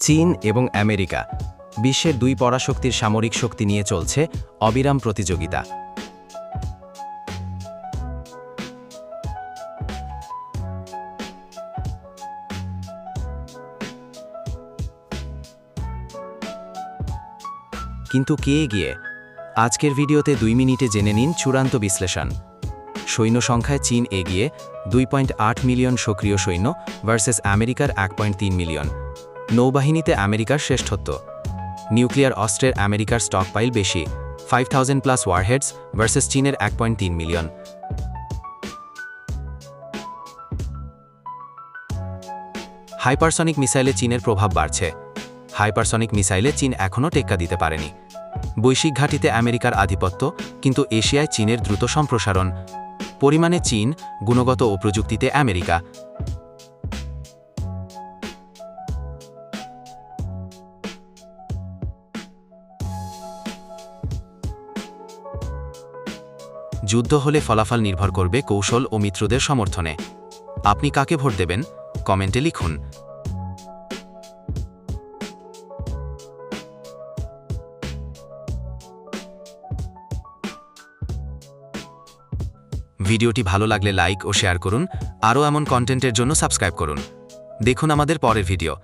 চীন এবং আমেরিকা, বিশ্বের দুই পরাশক্তির সামরিক শক্তি নিয়ে চলছে অবিরাম প্রতিযোগিতা। কিন্তু কে এগিয়ে? আজকের ভিডিওতে দুই মিনিটে জেনে নিন চূড়ান্ত বিশ্লেষণ। সৈন্য সংখ্যায় চীন এগিয়ে দুই মিলিয়ন সক্রিয় সৈন্য ভার্সেস আমেরিকার এক মিলিয়ন। নৌবাহিনীতে আমেরিকার শ্রেষ্ঠত্ব। নিউক্লিয়ার অস্ত্রের আমেরিকার স্টক পাইল বেশি five thousand plus warheads versus চীনের এক পয়েন্ট তিন মিলিয়ন হাইপারসনিক মিসাইলে চীনের প্রভাব বাড়ছে। হাইপারসনিক মিসাইলে চীন এখনও টেক্কা দিতে পারেনি। বৈশ্বিক ঘাঁটিতে আমেরিকার আধিপত্য, কিন্তু এশিয়ায় চীনের দ্রুত সম্প্রসারণ। পরিমাণে চীন, গুণগত ও প্রযুক্তিতে আমেরিকা যুদ্ধ হলে ফলাফল নির্ভর করবে কৌশল ও মিত্রদের সমর্থনে। আপনি কাকে ভোট দেবেন? কমেন্টে লিখুন। ভিডিওটি ভালো লাগলে লাইক ও শেয়ার করুন। আরও এমন কন্টেন্টের জন্য সাবস্ক্রাইব করুন। দেখুন আমাদের পরের ভিডিও